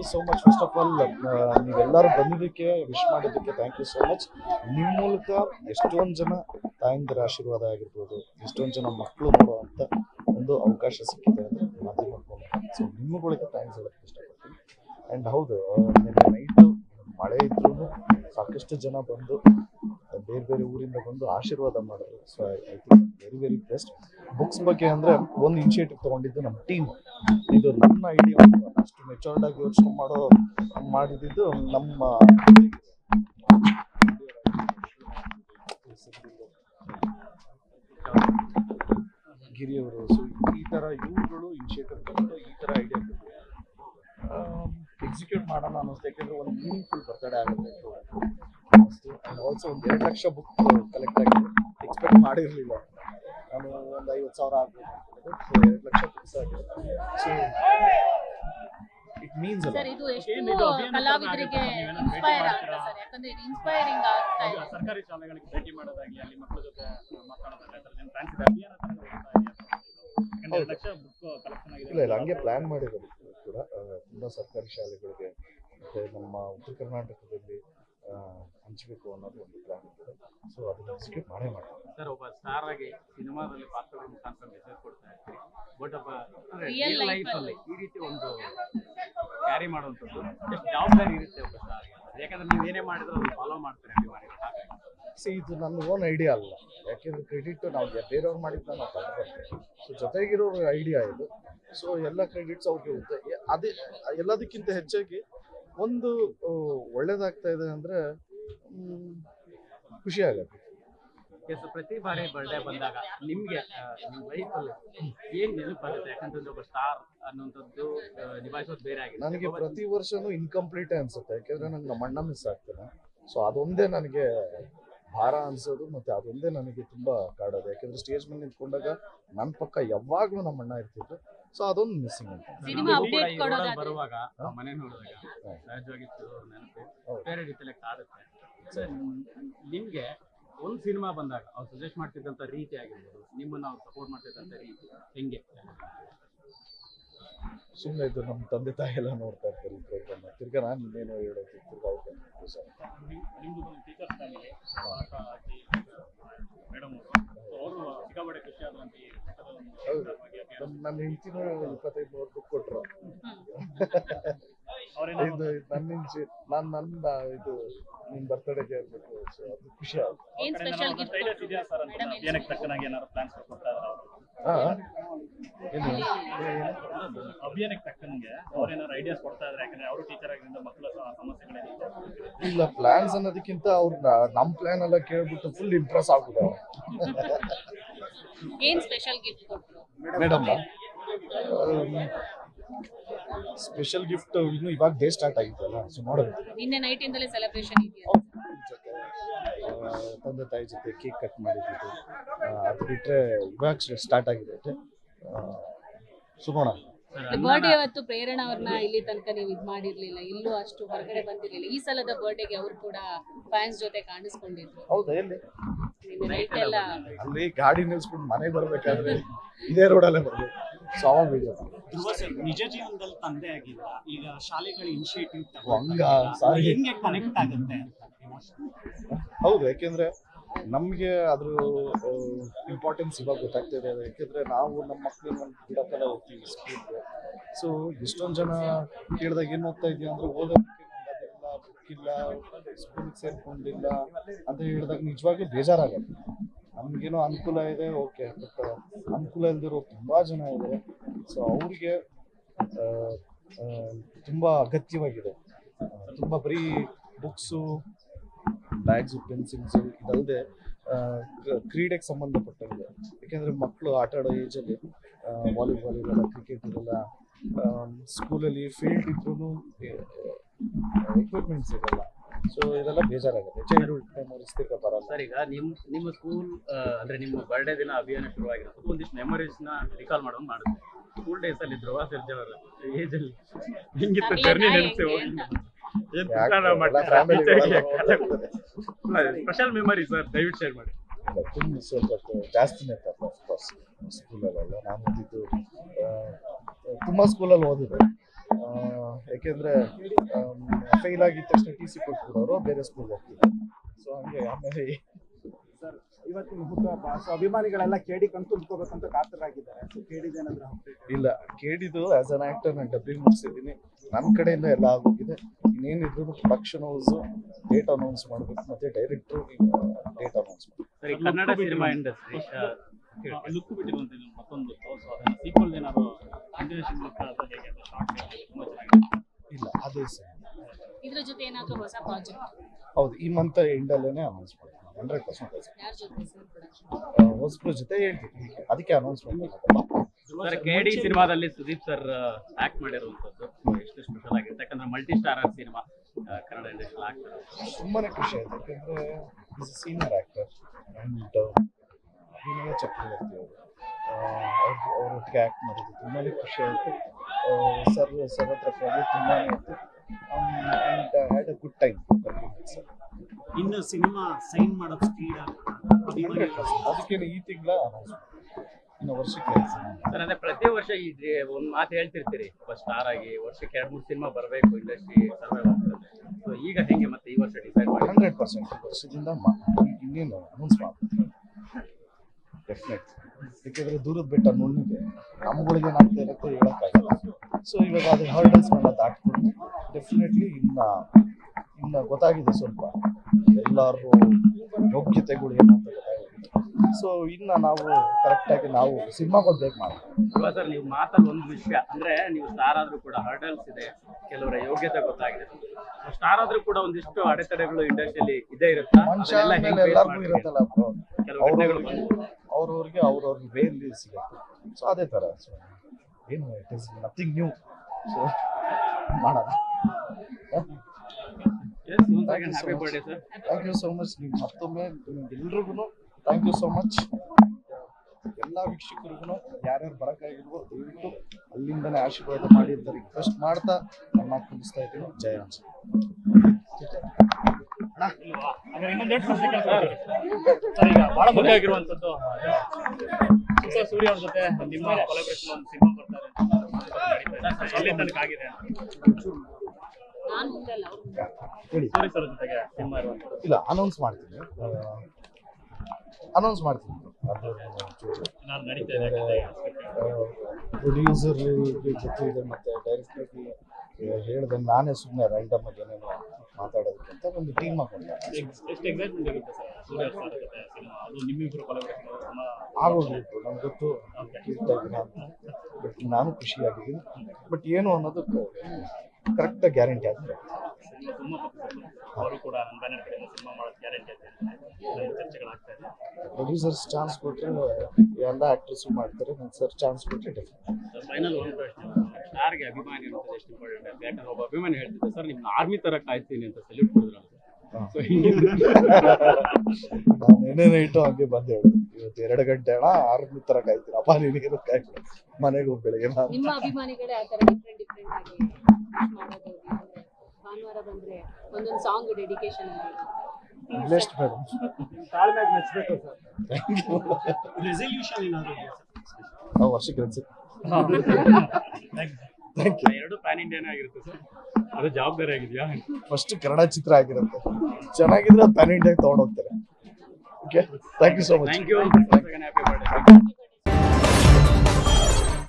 You so much first of all ನೀವೆಲ್ಲರೂ ಬಂದಿದ್ದಕ್ಕೆ wish ಮಾಡಿದ್ದಕ್ಕೆ ಥ್ಯಾಂಕ್ ಯು ಸೋ ಮಚ್ ನಿಮ್ಮ ಮೂಲಕ ಎಷ್ಟೊಂದು ಜನ ತಾಯಂದಿರ ಆಶೀರ್ವಾದ ಆಗಿರ್ಬೋದು, ಎಷ್ಟೊಂದು ಜನ ಮಕ್ಕಳು ನೋಡುವಂಥ ಒಂದು ಅವಕಾಶ ಸಿಕ್ಕಿದೆ ಅಂದರೆ ಮಾಧ್ಯಮಕ್ಕೆ ಸೊ ನಿಮ್ಮಗಳಿಗೆ ಥ್ಯಾಂಕ್ಸ್ ಹೇಳೋಕ್ಕೆ ಇಷ್ಟಪಡ್ತೀನಿ. ಆ್ಯಂಡ್ ಹೌದು ನೈಟು ಮಳೆ ಇದ್ರೂ ಸಾಕಷ್ಟು ಜನ ಬಂದು, ಬೇರೆ ಬೇರೆ ಊರಿಂದ ಬಂದು ಆಶೀರ್ವಾದ ಮಾಡಿದ್ರು. So I think very very best books ಬಗ್ಗೆ ಅಂದರೆ ಒಂದು ಇನಿಷಿಯೇಟಿವ್ ತೊಗೊಂಡಿದ್ದು ನಮ್ಮ ಟೀಮ್ ಇದು ನನ್ನ ಐಡಿಯಾ ಅಷ್ಟು ಮೆಚೂರ್ಡ್ ಆಗಿ ಯೋಚನೆ ಮಾಡೋ ಮಾಡಿದ್ದು ನಮ್ಮ ಗಿರಿಯವರು. ಸೊ ಈ ಥರ ಇವುಗಳು ಇನಿಷಿಯೇಟಿವ್ ತಗೊಂಡು ಈ ಥರ ಐಡಿಯಾ ಎಕ್ಸಿಕ್ಯೂಟ್ ಮಾಡೋಣ ಅನ್ನಿಸ್ತು, ಯಾಕೆಂದ್ರೆ ಒಂದು ಮೀನಿಂಗ್ಫುಲ್ ಬರ್ತಡೇ ಆಗುತ್ತೆ ಆ್ಯಂಡ್ ಆಲ್ಸೋ ಒಂದು ಎರಡು ಲಕ್ಷ ಬುಕ್ ಕಲೆಕ್ಟ್ ಆಗಿದೆ ಎಕ್ಸ್ಪೆಕ್ಟ್ ಮಾಡಿರಲಿಲ್ಲ. ನಾನು ಒಂದು ಐವತ್ತು ಸಾವಿರ ಆಗ್ಬೋದು ಸೊ ಎರಡು ಲಕ್ಷ ಬುಕ್ಸ್ ಆಗಿದೆ. ಇಟ್ ಮೀನ್ಸ್ ಸರ್ ಇದು ಎಷ್ಟು ಕಲಾವಿದರಿಗೆ ಇನ್ಸ್ಪೈರ್ ಆಗುತ್ತೆ ಸರ್ ಯಾಕಂದ್ರೆ ಇದು ಇನ್ಸ್ಪೈರಿಂಗ್ ಆಗ್ತಾ ಇದೆ. ಸರ್ಕಾರಿ ಶಾಲೆಗಳಿಗೆ ಭೇಟಿ ಮಾಡೋದಾಗಿ ಅಲ್ಲಿ ಮಕ್ಕಳ ಜೊತೆ ಇಲ್ಲ ಇಲ್ಲ ಹಂಗೆ ಪ್ಲಾನ್ ಮಾಡಿರೋದು ಕೂಡ ತುಂಬ ಸರ್ಕಾರಿ ಶಾಲೆಗಳಿಗೆ ಮತ್ತೆ ನಮ್ಮ ಉತ್ತರ ಕರ್ನಾಟಕದಲ್ಲಿ ಆ, ಹಂಚಬೇಕು ಅನ್ನೋದು ಒಂದು ಪ್ಲಾನ್ ಇದೆ. ಸೊ ಅದನ್ನ ಎಕ್ಸಿಕ್ಯೂಟ್ ಮಾಡೇ ಮಾಡ್ತಾರೆ ಸರ್ ಒಬ್ಬ ಸ್ಟಾರ್ ಆಗಿ ಸಿನಿಮಾದಲ್ಲಿ ಪಾತ್ರಗಳ ಮುಖಾಂತರ ಮೆಸೇಜ್ ಕೊಡ್ತಾ ಇರ್ತೀರಿ ಬಟ್ ಒಬ್ಬ ರಿಯಲ್ ಲೈಫ್ ಅಲ್ಲಿ ಅಲ್ಲಿ. ಈ ರೀತಿ ಒಂದು ಕ್ಯಾರಿ ಮಾಡುವಂಥದ್ದು ಎಷ್ಟು ಜವಾಬ್ದಾರಿ ಇರುತ್ತೆ ಯಾಕಂದ್ರೆ ನೀವು ಏನೇ ಮಾಡಿದ್ರು ಅದನ್ನ ಫಾಲೋ ಮಾಡ್ತಾರೆ ಹಾಗಾಗಿ ಸಿ ಇದು ನನ್ನ ಓನ್ ಐಡಿಯಾ ಅಲ್ಲ. ಯಾಕೆಂದ್ರೆ ಕ್ರೆಡಿಟ್ ನಾವು ಬೇರೆಯವ್ರು ಮಾಡಿದ್ದ ನಾವು ತಗೊಬರ್ತೇವೆ ಸೊ ಜೊತೆಗಿರೋ ಐಡಿಯಾ ಇದು. ಸೊ ಎಲ್ಲ ಕ್ರೆಡಿಟ್ಸ್ ಅವ್ರಿಗೆ ಇರುತ್ತೆ. ಅದೇ, ಎಲ್ಲದಕ್ಕಿಂತ ಹೆಚ್ಚಾಗಿ ಒಂದು ಒಳ್ಳೇದಾಗ್ತಾ ಇದೆ ಅಂದ್ರೆ ಖುಷಿ ಆಗುತ್ತೆ. ಎಸ್ ಪ್ರತಿ ಬಾರಿ ಬರ್ಡೇ ಬಂದಾಗ ನಿಮ್ಗೆ ನಿಮ್ಮ ಲೈಫಲ್ಲಿ ಏನ್ ನೆನಪಾಗುತ್ತೆ ಯಾಕಂತಂದ್ರೆ ಒಬ್ಬ ಸ್ಟಾರ್ ಅನ್ನುವಂಥದ್ದು ನಿಭಾಯಿಸೋದು ಬೇರೆ ಆಗಿದೆ. ನನಗೆ ಪ್ರತಿ ವರ್ಷನೂ ಇನ್ಕಂಪ್ಲೀಟ್ ಅನ್ಸುತ್ತೆ. ಯಾಕೆಂದ್ರೆ ನಂಗೆ ನಮ್ಮ ಅಣ್ಣ ಮಿಸ್ ಆಗ್ತಾನೆ ಸೊ ಅದೊಂದೇ ನನಗೆ ಭಾರ ಅನ್ಸೋದು ಮತ್ತೆ ಅದೊಂದೇ ನನಗೆ ತುಂಬಾ ಕಾಡೋದು. ಯಾಕಂದ್ರೆ ಸ್ಟೇಜ್ ಮೇಲೆ ನಿಂತ್ಕೊಂಡಾಗ ನನ್ನ ಪಕ್ಕ ಯಾವಾಗ್ಲೂ ನಮ್ಮ ಅಣ್ಣ ಇರ್ತಿದ್ರು. ಸೊ ಅದೊಂದು ಮಿಸ್ಸಿಂಗ್ ಅಂತ ಸಿನಿಮಾ ಕೊಡೋದಾದ್ರೆ. ಬರುವಾಗ ಮನೆ ನೋಡಿದಾಗ ಹಾ. ಸಹಜವಾಗಿ ಕೆಲವ್ರು ನೆನಪು ಬೇರೆ ರೀತಿಯಲ್ಲಿ ಆಗುತ್ತೆ. ಸೊ ನಿಮ್ಗೆ ಒಂದು ಸಿನಿಮಾ ಬಂದಾಗ ಅವ್ರು ಸಜೆಸ್ಟ್ ಮಾಡ್ತಿದ್ದಂಥ ರೀತಿ ಆಗಿರ್ಬೋದು. ನಿಮ್ಮನ್ನು ಅವ್ರು ಸಪೋರ್ಟ್ ಮಾಡ್ತಿದ್ದಂಥ ರೀತಿ. ಹೆಂಗೆ? ಸುಮ್ಮನೆ ಇದು ನಮ್ಮ ತಂದೆ ತಾಯಿ ಎಲ್ಲ ನೋಡ್ತಾ ಇರ್ತಾರೆ ಈ ಪ್ರೋಗ್ರಾಮ್ ತಿರ್ಗಾ ನಾನು ಇನ್ನೇನು ಹೇಳೋದು ತಿರ್ಗಾ ಅವ್ರಿಗೆ ನಿಮ್ದು ಒಂದು ಟೀಚರ್ಸ್ ಫ್ಯಾಮಿಲಿ ಮೇಡಮ್ ಅವರು. ಸಿಕ್ಕಾಪಟ್ಟೆ ಖುಷಿ ಅಭಿಯಾನ. ನನ್ನ ಹೆಂಡತಿನೂ ಇಪ್ಪತ್ತೈದು ನೂರು ಬುಕ್ ಕೊಟ್ಟರು ಇದು ನನ್ನ ನಾನು ನನ್ನ ಇದು ನಿಮ್ ಬರ್ತಡೇಗೆ ಹೇಳ್ಬೇಕು ಸೊ ಅದು ಖುಷಿ ಆಯ್ತು ಏನ್ ಸ್ಪೆಷಲ್ ಗಿಫ್ಟ್ ತಕ್ಕನಾಗಿ ಏನಾದ್ರು ಪ್ಲಾನ್ಸ್ ಕೊಡ್ತಾ ಇದ್ದಾರೆ ಅವರು? ಹಾಂ ಏನು? ಅಭಿಯಾನಕ್ಕೆ ತಕ್ಕಂಗೆ ಅವ್ರೇನಾದ್ರು ಐಡಿಯಾಸ್ ಕೊಡ್ತಾ ಇದ್ದಾರೆ ಯಾಕಂದ್ರೆ ಅವರು ಟೀಚರ್ ಆಗಿದ್ದರಿಂದ ಮಕ್ಕಳ ಸ- ಸಮಸ್ಯೆಗಳೇನಿದೆ ಇಲ್ಲ ಪ್ಲಾನ್ಸ್ ಅನ್ನೋದಕ್ಕಿಂತ ಅವ್ರು ನಮ್ಮ ಪ್ಲಾನ್ ಎಲ್ಲ ಕೇಳ್ಬಿಟ್ಟು ಫುಲ್ ಇಂಪ್ರೆಸ್ ಆಗ್ಬಿಟ್ಟವ್ರು. ಏನ್ special gift madam special gift ಇನ್ನು ಇವಾಗ ಡೇ ಸ್ಟಾರ್ಟ್ ಆಗಿತ್ತಲ್ಲ ಸೊ ನೋಡೋದು ನಿನ್ನೆ ನೈಟ್ ಇಂದಲೇ ಸೆಲೆಬ್ರೇಷನ್ ಇದೆಯಾ? ತಂದೆ ತಾಯಿ ಜೊತೆ ಕೇಕ್ ಕಟ್ ಮಾಡಿದ್ದು. ಅದು ಬಿಟ್ಟರೆ ಇವಾಗ ಸ್ಟಾರ್ಟ್ ಆಗಿದೆ ಸುಗೋಣ ಬರ್ಡೇ ಅವತ್ತು ಪ್ರೇರಣಾ ಅವ್ರನ್ನ ಇಲ್ಲಿ ತನಕ ನೀವು ಇದ್ ಮಾಡಿರ್ಲಿಲ್ಲ ಇಲ್ಲೂ ಅಷ್ಟು ಹೊರಗಡೆ ಬಂದಿರ್ಲಿಲ್ಲ. ಈ ಸಲದ ಬರ್ಡೇಗೆ ಅವ್ರು ಕೂಡ ಫ್ಯಾನ್ಸ್ ಜೊತೆ ಕಾಣಿಸ್ಕೊಂಡಿದ್ರು. ಹೌದಾ ಎಲ್ಲಿ? ನಿನ್ನೆ ನೈಟ್ ಎಲ್ಲ ಅಲ್ಲಿ ಗಾಡಿ ನಿಲ್ಸ್ಕೊಂಡು ಮನೆಗೆ ಬರ್ಬೇಕಾದ್ರೆ ಇದೇ ರೋಡಲ್ಲೇ ಬರ್ಬೇಕು. ಸೊ ಅವಾಗ ವಿಡಿಯೋ ಧ್ರುವ ಸರ್ ನಿಜ ಜೀವನದಲ್ಲಿ ತಂದೆ ಆಗಿಲ್ಲ. ಈಗ ಶಾಲೆಗಳ ಇನಿಷಿಯೇಟಿವ್ ಹಂಗ, sorry. ಹೆಂಗೆ ಕನೆಕ್ಟ್ ಆಗುತ್ತೆ? ಹೌದು ಯಾಕೆಂದ್ರೆ ನಮಗೆ ಅದ್ರ ಇಂಪಾರ್ಟೆನ್ಸ್ ಇವಾಗ ಗೊತ್ತಾಗ್ತಿದೆ. ಯಾಕೆಂದ್ರೆ ನಾವು ನಮ್ಮ ಮಕ್ಕಳನ್ನ ಗಿಡಕ್ಕೆಲ್ಲ ಹೋಗ್ತೀವಿ ಸ್ಕೂಲ್ಗೆ ಸೊ ಎಷ್ಟೊಂದು ಜನ ಕೇಳಿದಾಗ ಏನು ಹೋಗ್ತಾ ಇದೆಯಾ ಅಂದ್ರೆ ಓದೋದಕ್ಕೆ ಇಲ್ಲ ಸ್ಕೂಲ್ಗೆ ಸೇರ್ಕೊಂಡಿಲ್ಲ ಅಂತ ಹೇಳಿದಾಗ ನಿಜವಾಗ್ಲೂ ಬೇಜಾರಾಗತ್ತೆ. ನಮಗೇನೋ ಅನುಕೂಲ ಇದೆ ಓಕೆ ಬಟ್ ಅನುಕೂಲ ಇಲ್ದಿರೋ ತುಂಬಾ ಜನ ಇದೆ ಸೊ ಅವ್ರಿಗೆ ತುಂಬಾ ಅಗತ್ಯವಾಗಿದೆ. ತುಂಬಾ ಬರೀ ಬುಕ್ಸು ಬ್ಯಾಗ್ಸು ಪೆನ್ಸಿಲ್ಸು ಇದಲ್ಲದೆ ಕ್ರೀಡೆಗೆ ಸಂಬಂಧಪಟ್ಟಂಗೆ. ಯಾಕೆಂದ್ರೆ ಮಕ್ಕಳು ಆಟ ಆಡೋ ಏಜಲ್ಲಿ ವಾಲಿಬಾಲ್ ಇರಲ್ಲ ಕ್ರಿಕೆಟ್ ಇರಲ್ಲ ಸ್ಕೂಲಲ್ಲಿ ಫೀಲ್ಡ್ ಇದ್ರೂ ಎಕ್ವಿಪ್ಮೆಂಟ್ಸ್ ಇರಲ್ಲ. ಸೊ ಇದೆಲ್ಲ ಬೇಜಾರಾಗುತ್ತೆ. ಚೈಲ್ಡ್ಹುಡ್ ಮೆಮೊರೀಸ್ ತಿರ್ಗ ಬರಲ್ಲ. ಸರ್ ಈಗ ನಿಮ್ ನಿಮ್ಮ ಸ್ಕೂಲ್ ಅಂದ್ರೆ ನಿಮ್ಮ ಬರ್ಡೇ ದಿನ ಅಭಿಯಾನ ಶುರುವಾಗಿರೋದು. ಒಂದಿಷ್ಟು ಮೆಮೊರೀಸ್ನ ರಿಕಾಲ್ ಮಾಡೋದು ಮಾಡುತ್ತೆ ಸ್ಕೂಲ್ ಡೇಸ್ ಅಲ್ಲಿ ಧ್ರುವ ಸರ್ಜಾ ಅವರ ಏಜ್ ಅಲ್ಲಿ. ಹಿಂಗಿತ್ತು ಜರ್ನಿ ನಾ ನೆನೆಸಿ. ಹೆಂಗೆ ಅಂತ. ಏನ್ ಯಾಕೆ ಪುಟ್ಟ ಎಲ್ಲ family ಮಾಡ್ತಾರೆ ಒಳಗೆ ಸ್ಪೆಷಲ್ ಮೆಮೊರಿ ಸರ್ ದಯವಿಟ್ಟು ಶೇರ್ ಮಾಡಿ. ತುಂಬ ಸ್ವಲ್ಪ ಜಾಸ್ತಿನೇ ಸ್ಕೂಲ್ ಅಫ್ಕೋರ್ಸ್ ಸ್ಕೂಲಲ್ಲೆಲ್ಲ ನಾನು ಓದಿದ್ದು ತುಂಬ ಸ್ಕೂಲಲ್ಲಿ ಓದಿದೆ. ಯಾಕೆಂದ್ರೆ ಫೇಲ್ ಆಗಿದ ತಕ್ಷಣ ಟಿ ಸಿ ಕೊಟ್ಬಿಡೋರು ಬೇರೆ ಸ್ಕೂಲ್ ಹೋಗ್ತಿದ್ರು ಸೊ ಹಂಗೆ ಆಮೇಲೆ ಸರ್ ಇವತ್ತಿನ ಹುಟ್ಟುಹಬ್ಬ ಸೊ ಅಭಿಮಾನಿಗಳೆಲ್ಲ ಕೇಡಿ ಕಣ್ ತುಂಬ್ಕೋಬೇಕಂತ ಕಾತರಾಗಿದ್ದಾರೆ. ಸೊ ಕೇಡಿದೇನಾದ್ರೂ ಇಲ್ಲ ಕೇಳಿದ್ದು ಆಸ್ ಅನ್ ಆಕ್ಟರ್ ನಾನು ಡಬ್ಬಿ ಮುಗಿಸಿದ್ದೀನಿ. ನನ್ನ ಕಡೆಯಿಂದ ಎಲ್ಲ ಆಗೋಗಿದೆ. ಇನ್ನೇನಿದ್ರು ಪ್ರೊಡಕ್ಷನ್ ಹೌಸ್ ಡೇಟ್ ಅನೌನ್ಸ್ ಮಾಡಬೇಕು ಮತ್ತೆ ಡೈರೆಕ್ಟ್ರು ಡೇಟ್ ಅನೌನ್ಸ್ ಮಾಡಬೇಕು. ಸರಿ ಕನ್ನಡ ಸಿನಿಮಾ ಇಂಡಸ್ಟ್ರಿ ಲುಕ್ ಬಿಟ್ಟಿರುವಂತ ಮತ್ತೊಂದು ಸೀಕ್ವಲ್ ಏನಾದ್ರು ಕಂಟಿನ್ಯೂಷನ್ ಲುಕ್ ಅಥವಾ ಹೇಗೆ ಅಂತ ಶಾರ್ಟ್ ತುಂಬಾ ಚೆನ್ನಾಗಿದೆ ಇಲ್ಲ ಅದೇ ಸರ್ ಇದ್ರ ಜೊತೆ ಏನಾದರೂ ಹೊಸ ಪ್ರಾಜೆಕ್ಟ್ ಹೌದು ಈ ಮಂತ್ ಎಂಡಲ್ಲೇ ಅನೌನ್ಸ್ ಮಾಡ್ತೀನಿ ಹಂಡ್ರೆಡ್ ಪರ್ಸೆಂಟ್ ಯಾರ ಜೊತೆ ಸರ್ ಪ್ರೊಡಕ್ಷನ್ ಹೊಸಬ್ರ ಜೊತೆ ಹೇಳ್ತೀನಿ ಅದಕ್ಕೆ ಅನೌನ್ಸ್ ಮಾಡ್ತೀನಿ ಸರ್ ಕೆ ಡಿ ಸಿನಿಮಾದಲ್ಲಿ ಸುದೀಪ್ ಸರ್ ಆಕ್ಟ್ ಮಾಡಿರುವಂತದ್ದು ಎಷ್ಟು ಸ್ಪೆಷಲ್ ಆಗಿರುತ್ತೆ? ಯಾಕಂದ್ರೆ multi star cinema Kannada industry ಆಗ್ತಾರೆ ತುಂಬಾನೇ ಖುಷಿ ಆಯ್ತು. ಯಾಕಂದ್ರೆ is senior actor and Vinaya Chakravarthy ಅವರು ಅವ್ರ ಒಟ್ಟಿಗೆ ಆ್ಯಕ್ಟ್ ಮಾಡಿದ್ದು ತುಂಬಾನೇ ಖುಷಿ ಆಯಿತು. ಸರ್ ಸರ್ ಹತ್ರ ಹೋಗಿ ತುಂಬಾನೇ ಆಯಿತು and had a good time sir ಇನ್ನು ಸಿನಿಮಾ ಸೈನ್ ಮಾಡೋದು ಸ್ಪೀಡ್ ಅದಕ್ಕೇನು ಈ ತಿಂಗಳ ಇನ್ನು ವರ್ಷಕ್ಕೆ ಸರ್ ಅಂದ್ರೆ ಪ್ರತಿ ವರ್ಷ ಈ ಒಂದು ಮಾತು ಹೇಳ್ತಿರ್ತೀರಿ ಒಬ್ಬ ಸ್ಟಾರ್ ಆಗಿ ವರ್ಷಕ್ಕೆ ಎರಡು ಮೂರು ಸಿನಿಮಾ ಬರಬೇಕು ಇಂಡಸ್ಟ್ರಿ ಸರ್ವೈವ್ ಆಗ್ತದೆ. ಸೊ ಈಗ ಹೆಂಗೆ ಮತ್ತೆ ಈ ವರ್ಷ ಡಿಸೈಡ್ ಮಾಡಿ? ಹಂಡ್ರೆಡ್ ಪರ್ಸೆಂಟ್ ವರ್ಷದಿಂದ ಮಾ- ಇನ್ನೇನು ಅನೌನ್ಸ್ ಮಾಡ್ತೀವಿ ಡೆಫಿನೆಟ್ ಯಾಕೆಂದ್ರೆ ದೂರದ ಬೆಟ್ಟ ನುಣ್ಣಿಗೆ ನಮ್ಗಳಿಗೆ ನಾವು ಇರುತ್ತೆ ಹೇಳೋಕ್ಕಾಗಲ್ಲ. ಸೊ ಇವಾಗ ಅದು ಹರ್ಡಲ್ಸ್ನೆಲ್ಲ ದಾಟ್ಕೊಂಡು ಡೆಫಿನೆಟ್ಲಿ ಇನ್ನ ಇನ್ನ ಗೊತ್ತಾಗಿದೆ ಸ್ವಲ್ಪ. ಎಲ್ಲರೂ ಯೋಗ್ಯತೆಗಳು ಏನು ಅಂತ ಗೊತ್ತಾಗಿದೆ. ಸೊ ಇನ್ನ ನಾವು ಕರೆಕ್ಟಾಗಿ ನಾವು ಸಿನಿಮಾ ಕೊಡ್ಬೇಕು ಇವಾಗ ಸರ್ ನೀವು ಮಾತಲ್ಲಿ ಒಂದು ವಿಷಯ ಅಂದ್ರೆ ನೀವು ಸ್ಟಾರ್ ಆದ್ರೂ ಕೂಡ ಹರ್ಡಲ್ಸ್ ಇದೆ ಕೆಲವರ ಯೋಗ್ಯತೆ ಗೊತ್ತಾಗಿದೆ. ಸ್ಟಾರ್ ಆದ್ರೂ ಕೂಡ ಒಂದಿಷ್ಟು ಅಡೆತಡೆಗಳು ಇಂಡಸ್ಟ್ರಿಯಲ್ಲಿ ಇದೇ ಇರುತ್ತೆ? ಮನುಷ್ಯ ಎಲ್ಲರಿಗೂ ಇರುತ್ತಲ್ಲ ಬ್ರೋ ಕೆಲವು ಅವ್ರವ್ರಿಗೆ ಅವ್ರವ್ರಿಗೆ ಬೇರೆ ಸಿಗುತ್ತೆ. ಸೊ ಅದೇ ಥರ ಸೊ ಏನು it is nothing new so ಮಾಡೋಣ. ಥ್ಯಾಂಕ್ ಯು ಸೋ ಮಚ್ ನೀವು ಮತ್ತೊಮ್ಮೆ ನಿಮ್ಗೆಲ್ರಿಗೂ ಥ್ಯಾಂಕ್ ಯು ಸೋ ಮಚ್ ಎಲ್ಲ ವೀಕ್ಷಕರಿಗೂ ಯಾರ್ಯಾರು ಬರೋಕ್ಕಾಗಿಲ್ವೋ ದಯವಿಟ್ಟು ಅಲ್ಲಿಂದನೇ ಆಶೀರ್ವಾದ ಮಾಡಿ ಅಂತ ರಿಕ್ವೆಸ್ಟ್ ಮಾಡ್ತಾ ನನ್ನ ಕುಂದಿಸ್ತಾ ಇದ್ದೀನಿ. ಜಯ ಅನ್ಸ ಸೂರ್ಯ ಅವ್ರ ಜೊತೆ ನಿಮ್ಮ ಎಲ್ಲಿ ತನಕ ಆಗಿದೆ ಸರ್ ಜೊತೆಗೆ ಸಿನಿಮಾ ಇಲ್ಲ ಅನೌನ್ಸ್ ಮಾಡ್ತೀನಿ. ಅನೌನ್ಸ್ ಮಾಡ್ತೀನಿ. ನಾನು ನಡೀತಾ ಇದೆ ಪ್ರೊಡ್ಯೂಸರ್ ಜೊತೆ ಇದೆ ಮತ್ತೆ ಡೈರೆಕ್ಟರ್ಗೆ ಹೇಳ್ದೆ ನಾನೇ ಸುಮ್ಮನೆ ರೈಂಡಮ್ ಆಗಿ ಏನೇನೋ ಮಾತಾಡೋದಕ್ಕಿಂತ ಒಂದು ಟೀಮ್ ಆಗೋಗ್ಬೇಕು ನಮ್ಗೆ ಗೊತ್ತು. ಬಟ್ ನಾನು ಖುಷಿಯಾಗಿದ್ದೀನಿ. ಬಟ್ ಏನು ಅನ್ನೋದು ಕರೆಕ್ಟಾಗಿ ಗ್ಯಾರಂಟಿ ಆಗಿದೆ. ಪ್ರೊಡ್ಯೂಸರ್ಸ್ ಚಾನ್ಸ್ ಕೊಟ್ಟರೆ ಎಲ್ಲ ಆಕ್ಟ್ರೆಸ್ ಮಾಡ್ತಾರೆ ಸರ್ ಚಾನ್ಸ್ ಕೊಟ್ಟರೆ ಡೆಫಿನೆಟ್ ಒಂದು ಅಭಿಮಾನಿ ಅನ್ನೋದು ಎಷ್ಟು ಇಂಪಾರ್ಟೆಂಟ್ ಆಗುತ್ತೆ ಯಾಕಂದ್ರೆ ಒಬ್ಬ ಅಭಿಮಾನಿ ಹೇಳ್ತಿದ್ದೆ ಸರ್ ನಿಮ್ನ ಆರ್ಮಿ ತರ ಕಾಯ್ತೀನಿ ಅಂತ ಸಲ್ಯೂಟ್ ಕೊಡಿದ್ರಲ್ಲ ಅಂತ ನಾನು ನೆನೆ ನೈಟು ಹಂಗೆ ಬಂದು ಹೇಳು. ಇವತ್ತು ಎರಡು ಗಂಟೆ ಅಣ್ಣ ಆರ್ಮಿ ತರ ಕಾಯ್ತೀನಿ. ಅಪ್ಪ ನಿನಗೇನು ಕಾಯ್ತೀನಿ ಮನೆಗೆ ಹೋಗಿ ಬೆಳಗ್ಗೆ ನಾನು ನಿಮ್ಮ ಅಭಿಮಾನಿಗಳೇ ಆ ತರ ಡಿಫ್ರೆಂಟ್ ಡಿಫ್ರೆಂಟ್ ಆಗಿ wish ಮಾಡೋದು ಅಂದ್ರೆ ಭಾನುವಾರ ಬಂದ್ರೆ ಒಂದೊಂದು ಸಾಂಗ್ ಡೆಡಿಕೇಶನ್ ಅಲ್ಲಿ ಬ್ಲೆಸ್ಡ್ ಮೇಡಮ್ ತಾಳ್ಮೆಗೆ ಮೆಚ್ಚಬೇಕು ಸರ್. ಥ್ಯಾಂಕ್ ಯು ರೆಸಲ್ಯೂಷನ್ ಏನಾದ್ರು ವರ್ಷಕ್ಕೆ ಎರಡು ಪ್ಯಾನ್ ಇಂಡಿಯಾನೇ ಆಗಿರುತ್ತೆ ಸರ್. ಅದು ಜವಾಬ್ದಾರಿ ಆಗಿದೆಯಾ? ಫಸ್ಟ್ ಕನ್ನಡ ಚಿತ್ರ ಆಗಿರುತ್ತೆ. ಚೆನ್ನಾಗಿದ್ರೆ ಪ್ಯಾನ್ ಇಂಡಿಯಾಗೆ ತಗೊಂಡೋಗ್ತಾರೆ okay thank you so much thank you happy birthday